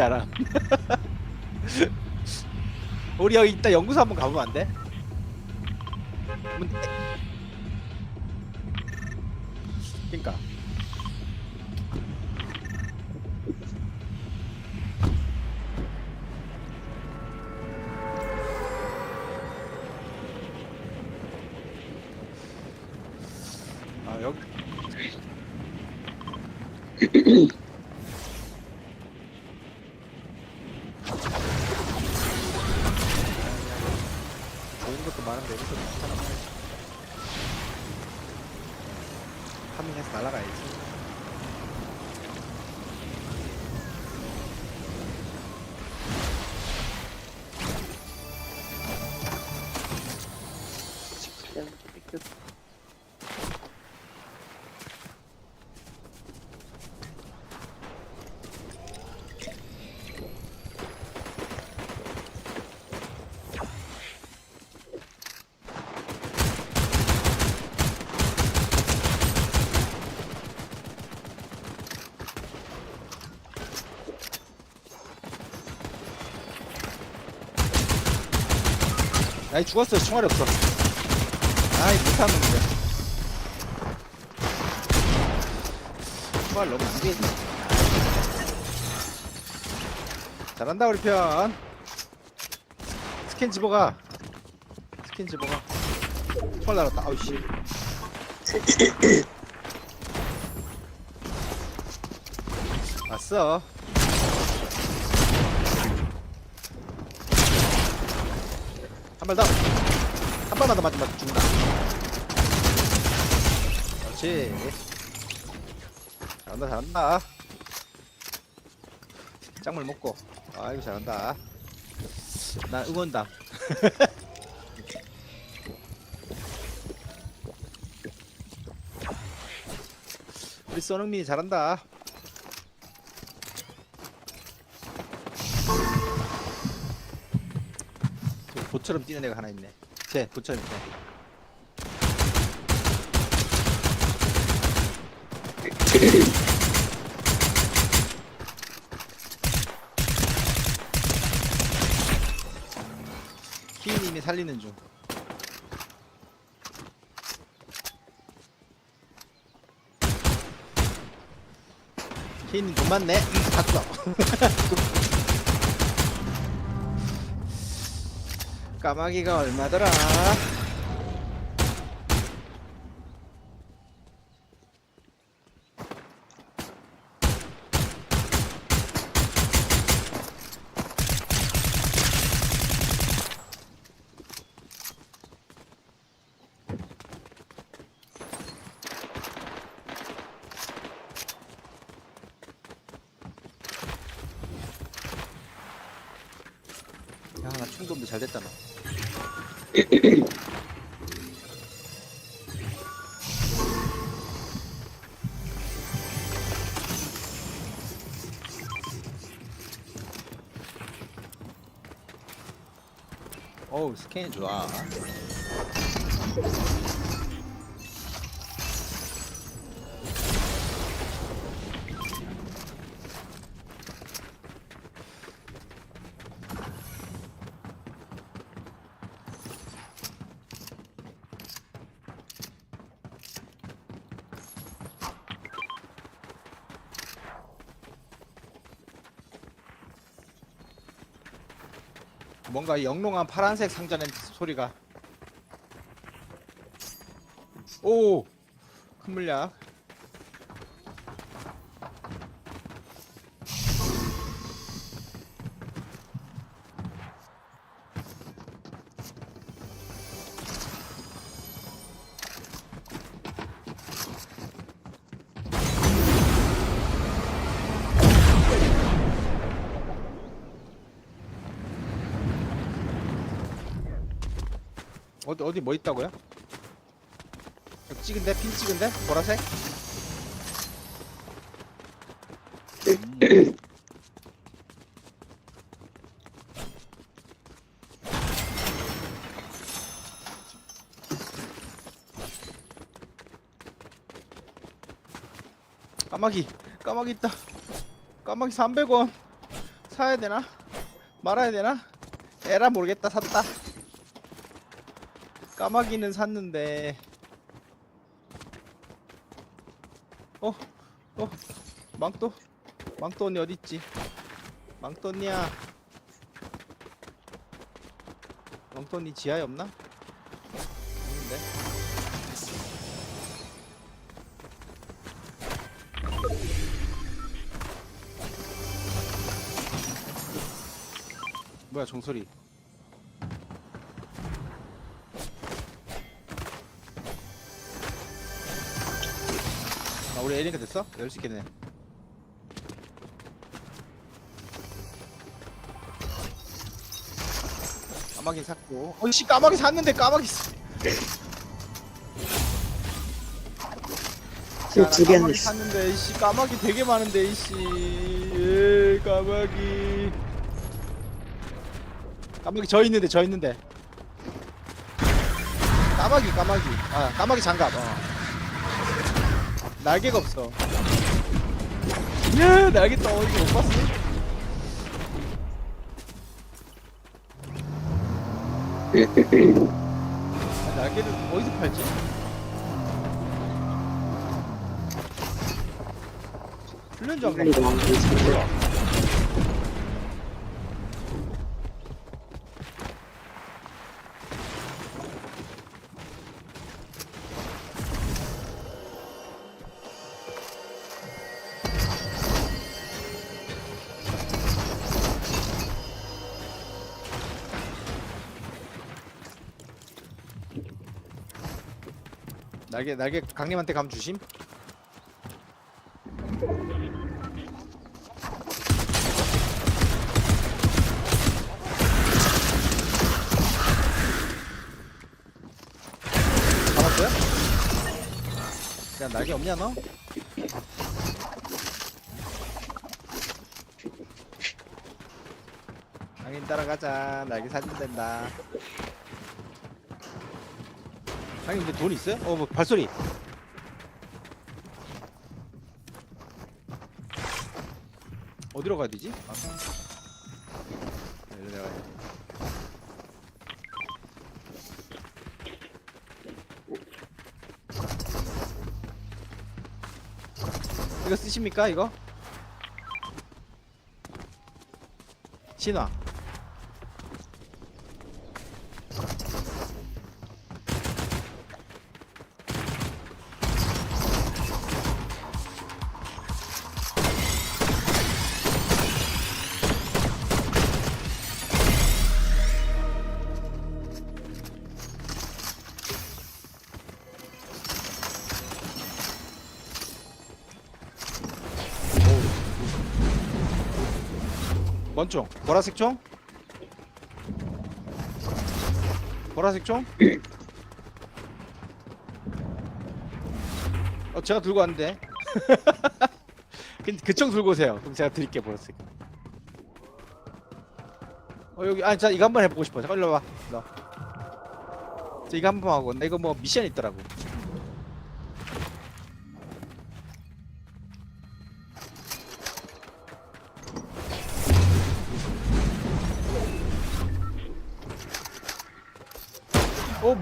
알아. 우리 여기 이따 연구소 한번 가보면 안 돼? 그러니까 3인에서 날아가야지 아이 죽었어 총알이 없어. 아이 못하는 데 총알 너무 안 되지 잘한다 우리 편. 스캔 집어가. 스캔 집어가. 총알 날았다. 아우씨. 왔어 한발 더. 한 발만 더 맞으면 죽는다. 그렇지. 잘한다, 잘한다. 짱물 먹고. 아이고, 잘한다. 나 응원다. 우리 써능민이 잘한다. 보처럼 뛰는 애가 하나 있네. 쟤 보처럼 있네. 키인님이 살리는 중. 키인님 돈 많네. 음, 갔어. 까마귀가 얼마더라? 야, 나 충동도 잘 됐다, 너. 어우 스캔 좋아 뭔가 영롱한 파란색 상자는 소리가 오! 큰 물약 어디 어디 뭐 있다고요? 찍은데 핀 찍은데 보라색? 음. 까마귀 까마귀 있다 까마귀 300원 사야 되나? 말아야 되나? 에라 모르겠다 샀다 까마귀는 샀는데 어? 어? 망토? 망토 언니 어딨지? 망토 언니야 망토 언니 지하에 없나? 없는데 뭐야 종소리 우리 에링크 됐어? 열 수 있겠네 까마귀 샀고 어이씨 까마귀 샀는데 까마귀 샀- 야, 나두 까마귀 있어. 샀는데 이씨 까마귀 되게 많은데 이씨 예, 까마귀 까마귀 저 있는데 저 있는데 까마귀 까마귀 아 까마귀 장갑 어. 날개가 없어 예 날개 떠 이거 못 봤어? 아, 날개를 어디서 팔지? 훈련 장갑 빨리 나와. 몰라 날개 날개 강림한테 감 주심? 잡았어요? 그냥 날개 없냐 너? 강인 따라가자 날개 사진 된다 강인 근데 돈 있어요? 어 뭐 발소리 어디로 가야 되지? 아. 돼. 이거 쓰십니까 이거? 신화 뭔 총? 보라색 총? 보라색 총? 어 제가 들고 왔는데 근데 그총 들고 오세요 그럼 제가 드릴게 보라색 어 여기 아자 이거 한번 해보고 싶어 잠깐 일로. 자 이거 한번 하고 나 이거 뭐 미션 있더라고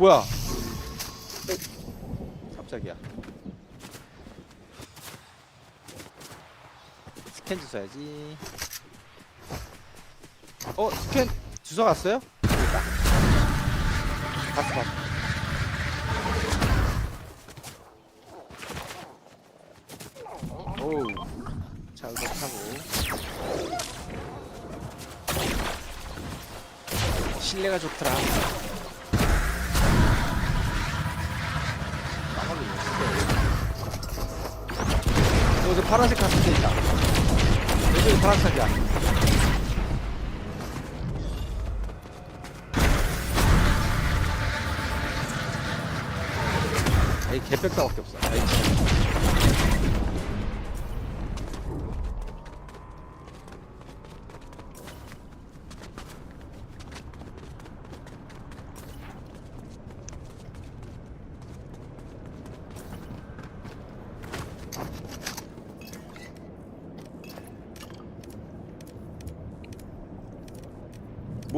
뭐야? 깜짝이야. 스캔 주워야지. 어 스캔 주워 갔어요? 갔어 갔어 오우 자 이거 타고. 실내가 좋더라 파란색 데 있다 여기 파란색이야. 에이 개백다밖에 없어. 에이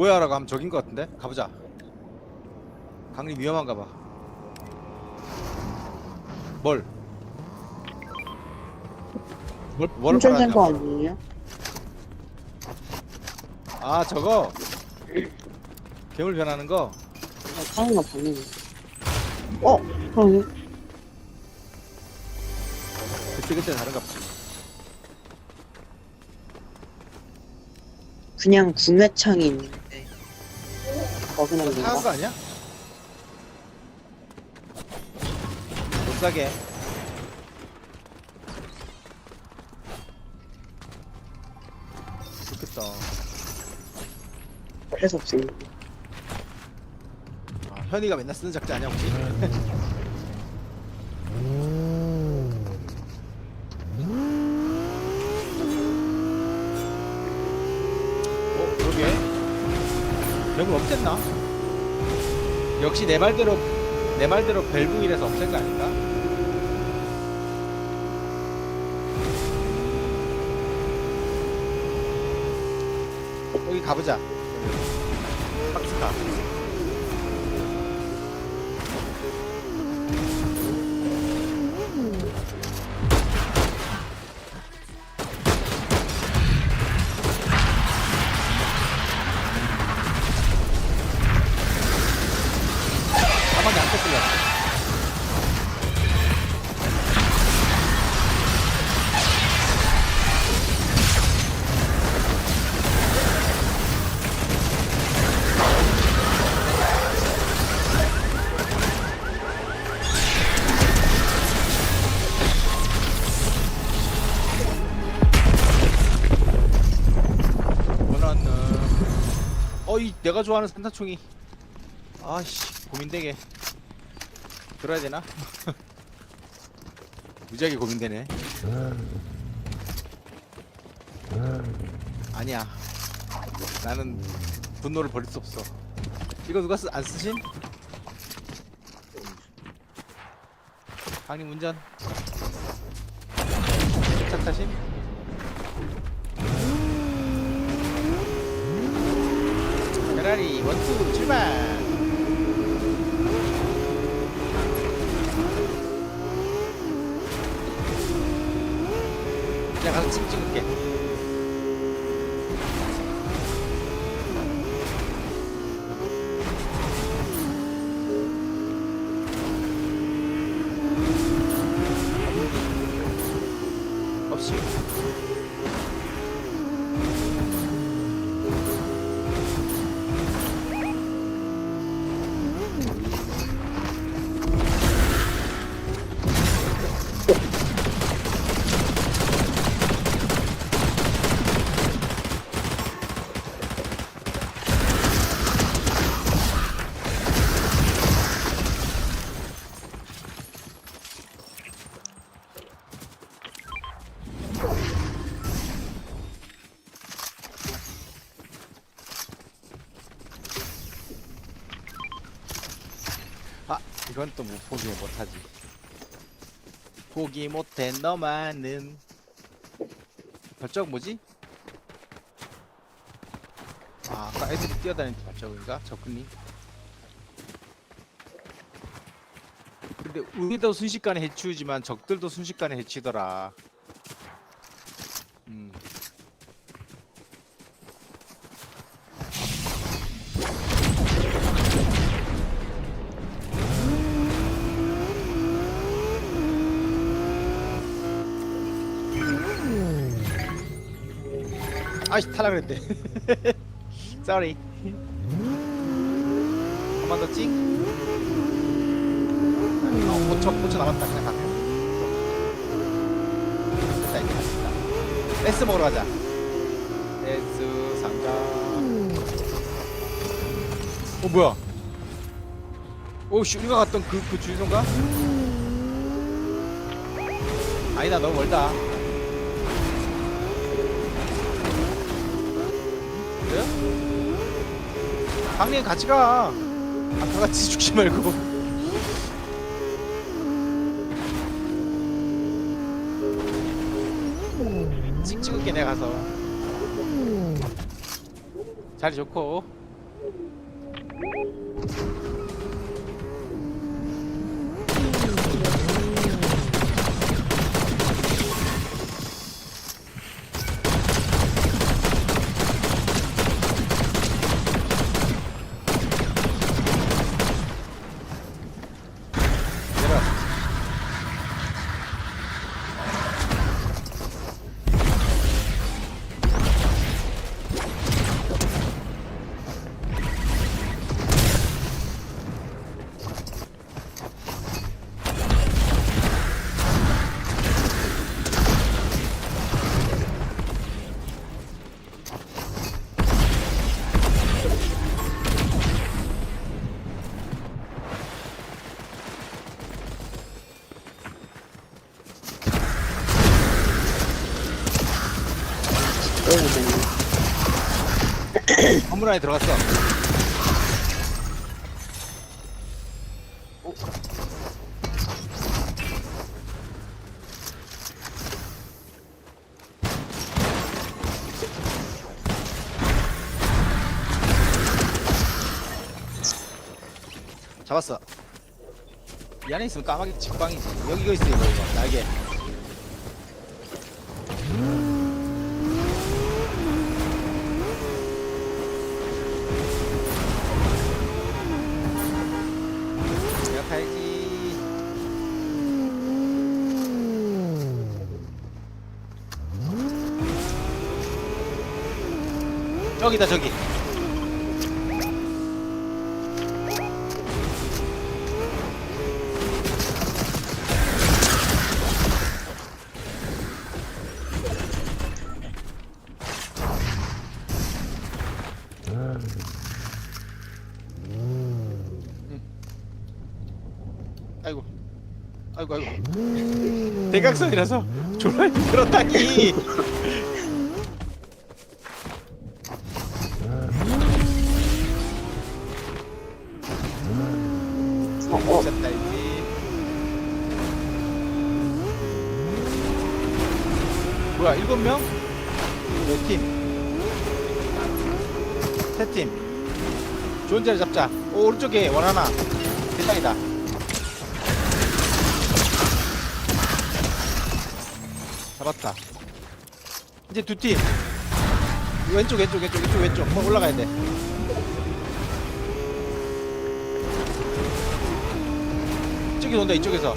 뭐야라고 하면 저긴 것 같은데 가보자 강림 위험한가 봐 뭘? 뭘, 뭘 운전된 거 말하냐 아니에요? 아 저거 괴물 변하는 거나 타는 거 거. 어? 그러네. 그때 그때 다른가 보지 그냥 구매창이 있는데. 거기는 뭔가? 거 아니야? 못 사게 좋겠다 그래서 없습니다. 아, 현이가 맨날 쓰는 작자 아니야 혹시? 어 그러게 괴물 없앴나? 역시 내 말대로 내 말대로 벨붕이라서 없앤 거 아닐까? 여기 가보자 박스카 가 원하는 어이 내가 좋아하는 산타총이. 아씨 고민되게 들어야 되나? 무지하게 고민되네 아니야 나는 분노를 버릴 수 없어 이거 누가 쓰, 안 쓰신? 강님 운전 차 타신? 페라리 원투 출발 아 이건 또 못 포기 못하지 포기 못해 너만은 발자국 뭐지? 아 아까 애들이 뛰어다니는 발자국인가? 접근님 근데 우리도 순식간에 해치우지만 적들도 순식간에 해치더라 아이씨 탈라 그랬대. Sorry. 한 번 더 찍? 어 5초 5초 남았다 그냥 가세요 됐다 이제 갔습니다. S 먹으러 가자. S 상자. 어 뭐야? 오씨 우리가 갔던 그, 그 주유소인가? 아니다 너무 멀다 그래요? 강림 같이 가. 아까 같이 죽지 말고. 찍 찍을게 내가 가서. 자리 좋고. 건물 안에 들어갔어. 잡았어. 이 안에 있으면 까마귀 직방이지. 여기 이거 있어 이거 이거 날개. 내가 가야지. 저기다 저기. 대각선이라서 졸라 힘들었다니. 어, 어. 미쳤다 이지. 뭐야 일곱 명? 몇 팀? 세 팀. 좋은 자리 잡자. 오 오른쪽에 원 하나. 대장이다. 잡았다. 이제 두 팀. 왼쪽 왼쪽 왼쪽 왼쪽 왼쪽. 뭐 올라가야 돼. 이쪽에 온다 이쪽에서.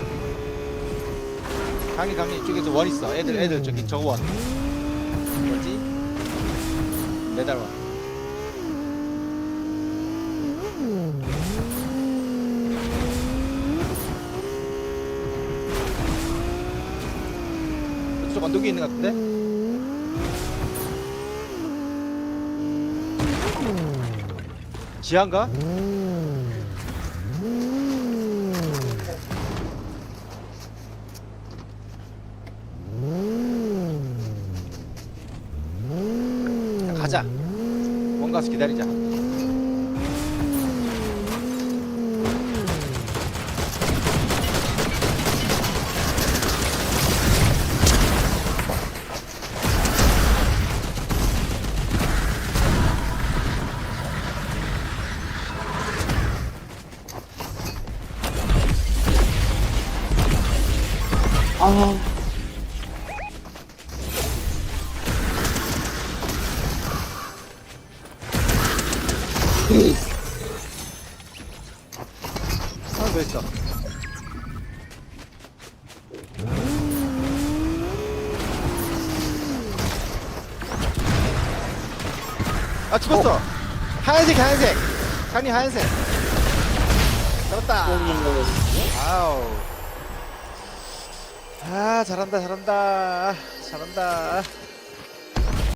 강이 강이 이쪽에서 원 있어. 애들 애들 저기 저 원. 뭐지? 매달 원. 언덕에 있는 것 같은데? 지하인가? 자, 가자. 원 가서 기다리자. 아, 하나 더 있어. 아 죽었어. 하얀색 하얀색. 강이 하얀색. 잡았다. 아우. 아 잘한다 잘한다 잘한다.